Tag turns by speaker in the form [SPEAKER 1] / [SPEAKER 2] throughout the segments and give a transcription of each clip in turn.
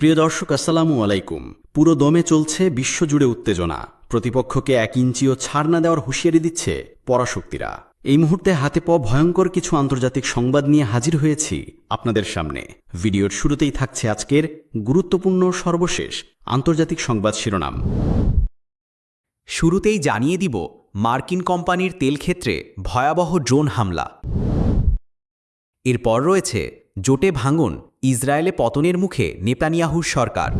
[SPEAKER 1] প্রিয় দর্শক, আসসালামু আলাইকুম। পুরো দমে চলছে বিশ্বজুড়ে উত্তেজনা। প্রতিপক্ষকে এক ইঞ্চিও ছাড় না দেওয়ার হুঁশিয়ারি দিচ্ছে পরাশক্তিরা। এই মুহূর্তে হাতে পাওয়া ভয়ঙ্কর কিছু আন্তর্জাতিক সংবাদ নিয়ে হাজির হয়েছি আপনাদের সামনে। ভিডিওর শুরুতেই থাকছে আজকের গুরুত্বপূর্ণ সর্বশেষ আন্তর্জাতিক সংবাদ শিরোনাম।
[SPEAKER 2] শুরুতেই জানিয়ে দিব, মার্কিন কোম্পানির তেল ক্ষেত্রে ভয়াবহ ড্রোন হামলা। এরপর রয়েছে জোটে ভাঙন ইসরায়েলে পতনের মুখে নেতানিয়াহুর সরকার।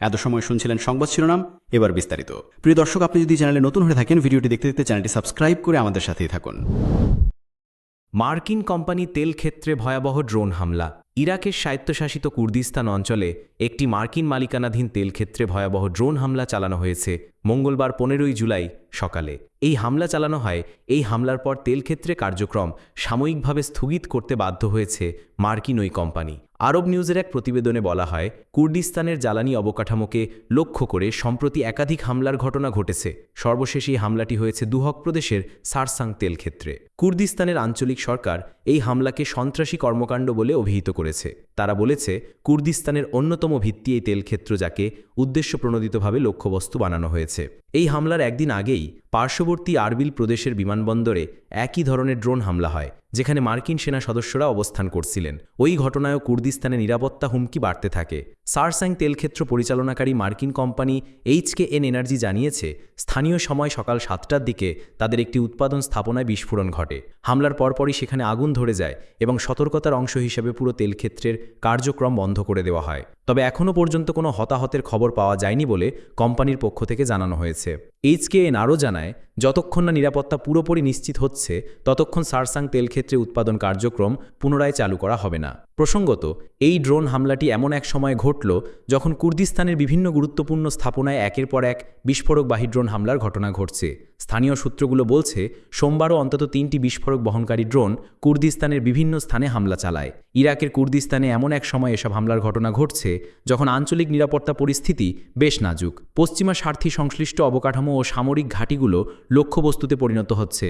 [SPEAKER 1] এত সময় শুনছিলেন সংবাদ শিরোনাম এবার বিস্তারিত। প্রিয় দর্শক আপনি যদি চ্যানেলে নতুন হয়ে থাকেন ভিডিওটি দেখতে দেখতে চ্যানেলটি সাবস্ক্রাইব করে আমাদের সাথেই থাকুন।
[SPEAKER 2] মার্কিন কোম্পানি তেল ক্ষেত্রে ভয়াবহ ড্রোন হামলা। ইরাকের স্বায়ত্তশাসিত কুর্দিস্তান অঞ্চলে একটি মার্কিন মালিকানাধীন তেল ক্ষেত্রে ভয়াবহ ড্রোন হামলা চালানো হয়েছে মঙ্গলবার পনেরোই জুলাই সকালে। এই হামলা চালানো হয়, এই হামলার পর তেল ক্ষেত্রে কার্যক্রম সাময়িকভাবে স্থগিত করতে বাধ্য হয়েছে মার্কিন ওই কোম্পানি। আরব নিউজের এক প্রতিবেদনে বলা হয়, কুর্দিস্তানের জ্বালানি অবকাঠামোকে লক্ষ্য করে সম্প্রতি একাধিক হামলার ঘটনা ঘটেছে। সর্বশেষ এই হামলাটি হয়েছে দুহক প্রদেশের সারসাং তেল ক্ষেত্রে কুর্দিস্তানের আঞ্চলিক সরকার এই হামলাকে সন্ত্রাসী কর্মকাণ্ড বলে অভিহিত করেছে। তারা বলেছে, কুর্দিস্তানের অন্যতম ভিত্তি এই তেলক্ষেত্র যাকে উদ্দেশ্যপ্রণোদিতভাবে লক্ষ্যবস্তু বানানো হয়েছে। এই হামলার একদিন আগেই পার্শ্ববর্তী আরবিল প্রদেশের বিমানবন্দরে একই ধরনের ড্রোন হামলা হয়। যেখানে মার্কিন সেনা সদস্যরা অবস্থান করছিলেন। ওই ঘটনায়ও কুর্দিস্তানে নিরাপত্তা হুমকি বাড়তে থাকে। সারসাং তেলক্ষেত্র পরিচালনাকারী মার্কিন কোম্পানি এইচকে এন এনার্জি জানিয়েছে, স্থানীয় সময় সকাল সাতটার দিকে তাদের একটি উৎপাদন স্থাপনায় বিস্ফোরণ ঘটে। হামলার পরপরই সেখানে আগুন ধরে যায় এবং সতর্কতার অংশ হিসেবে পুরো তেলক্ষেত্রের কার্যক্রম বন্ধ করে দেওয়া হয়। তবে এখনও পর্যন্ত কোনো হতাহতের খবর পাওয়া যায়নি বলে কোম্পানির পক্ষ থেকে জানানো হয়েছে। এইচকেএন আরও জানায়, যতক্ষণ না নিরাপত্তা পুরোপুরি নিশ্চিত হচ্ছে, ততক্ষণ সারসাং তেলক্ষেত্রে উৎপাদন কার্যক্রম পুনরায় চালু করা হবে না। প্রসঙ্গত, এই ড্রোন হামলাটি এমন এক সময় ঘটল যখন কুর্দিস্তানের বিভিন্ন গুরুত্বপূর্ণ স্থাপনায় একের পর এক বিস্ফোরকবাহী ড্রোন হামলার ঘটনা ঘটছে। স্থানীয় সূত্রগুলো বলছে, সোমবারও অন্তত তিনটি বিস্ফোরক বহনকারী ড্রোন কুর্দিস্তানের বিভিন্ন স্থানে হামলা চালায়। ইরাকের কুর্দিস্তানে এমন এক সময় এসব হামলার ঘটনা ঘটছে যখন আঞ্চলিক নিরাপত্তা পরিস্থিতি বেশ নাজুক। পশ্চিমা স্বার্থী সংশ্লিষ্ট অবকাঠামো ও সামরিক ঘাঁটিগুলো লক্ষ্যবস্তুতে পরিণত হচ্ছে।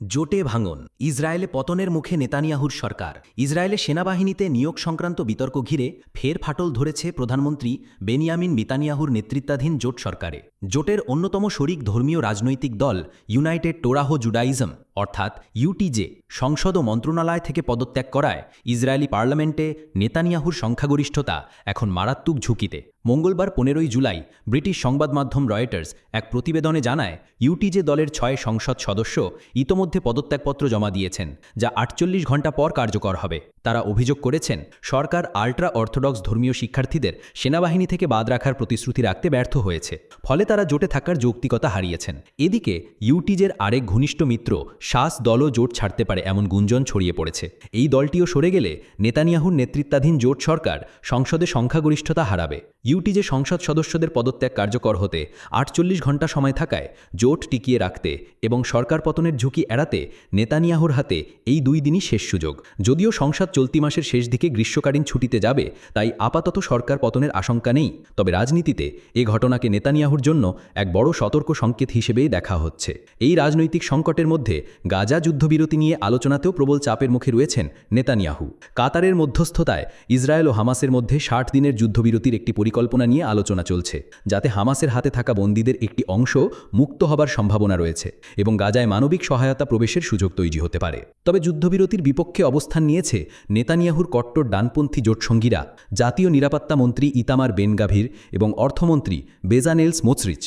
[SPEAKER 3] জোটে ভাঙন, ইসরায়েলে পতনের মুখে নেতানিয়াহুর সরকার। ইসরায়েলে সেনাবাহিনীতে নিয়োগ সংক্রান্ত বিতর্ক ঘিরে ফের ফাটল ধরেছে প্রধানমন্ত্রী বেনিয়ামিন বিতানিয়াহুর নেতৃত্বাধীন জোট সরকারে। জোটের অন্যতম শরিক ধর্মীয় রাজনৈতিক দল ইউনাইটেড টোরাহো জুডাইজম। অর্থাৎ ইউটিজে, সংসদ ও মন্ত্রণালয় থেকে পদত্যাগ করায় ইসরায়েলি পার্লামেন্টে নেতানিয়াহুর সংখ্যাগরিষ্ঠতা এখন মারাত্মক ঝুঁকিতে। মঙ্গলবার পনেরোই জুলাই ব্রিটিশ সংবাদ মাধ্যম রয়টার্স এক প্রতিবেদনে জানায়, ইউটিজে দলের ছয় সংসদ সদস্য ইতোমধ্যে পদত্যাগপত্র জমা দিয়েছেন, যা আটচল্লিশ ঘণ্টা পর কার্যকর হবে। তারা অভিযোগ করেছেন, সরকার আল্ট্রা অর্থোডক্স ধর্মীয় শিক্ষার্থীদের সেনাবাহিনী থেকে বাদ রাখার প্রতিশ্রুতি রাখতে ব্যর্থ হয়েছে, ফলে তারা জোটে থাকার যৌক্তিকতা হারিয়েছেন। এদিকে, ইউটিজের আরেক ঘনিষ্ঠ মিত্র শাস দলও জোট ছাড়তে পারে এমন গুঞ্জন ছড়িয়ে পড়েছে। এই দলটিও সরে গেলে নেতানিয়াহুর নেতৃত্বাধীন জোট সরকার সংসদে সংখ্যাগরিষ্ঠতা হারাবে। ইউটিজে সংসদ সদস্যদের পদত্যাগ কার্যকর হতে আটচল্লিশ ঘণ্টা সময় থাকায় জোট টিকিয়ে রাখতে এবং সরকার পতনের ঝুঁকি এড়াতে নেতানিয়াহুর হাতে এই দুই দিনই শেষ সুযোগ। যদিও সংসদ চলতি মাসের শেষ দিকে গ্রীষ্মকালীন ছুটিতে যাবে, তাই আপাতত সরকার পতনের আশঙ্কা নেই। তবে রাজনীতিতে এ ঘটনাকে নেতানিয়াহুর জন্য এক বড় সতর্ক সংকেত হিসেবেই দেখা হচ্ছে। এই রাজনৈতিক সংকটের মধ্যে গাজা যুদ্ধবিরতি নিয়ে আলোচনাতেও প্রবল চাপের মুখে রয়েছেন নেতানিয়াহু। কাতারের মধ্যস্থতায় ইসরায়েল ও হামাসের মধ্যে ষাট দিনের যুদ্ধবিরতির একটি পরিকল্পনা নিয়ে আলোচনা চলছে, যাতে হামাসের হাতে থাকা বন্দীদের একটি অংশ মুক্ত হবার সম্ভাবনা রয়েছে এবং গাজায় মানবিক সহায়তা প্রবেশের সুযোগ তৈরি হতে পারে। তবে যুদ্ধবিরতির বিপক্ষে অবস্থান নিয়েছে নেতানিয়াহুর কট্টর ডানপন্থী জোটসঙ্গীরা জাতীয় নিরাপত্তা মন্ত্রী ইতামার বেনগাভির এবং অর্থমন্ত্রী বেজানেলস মোচরিচ।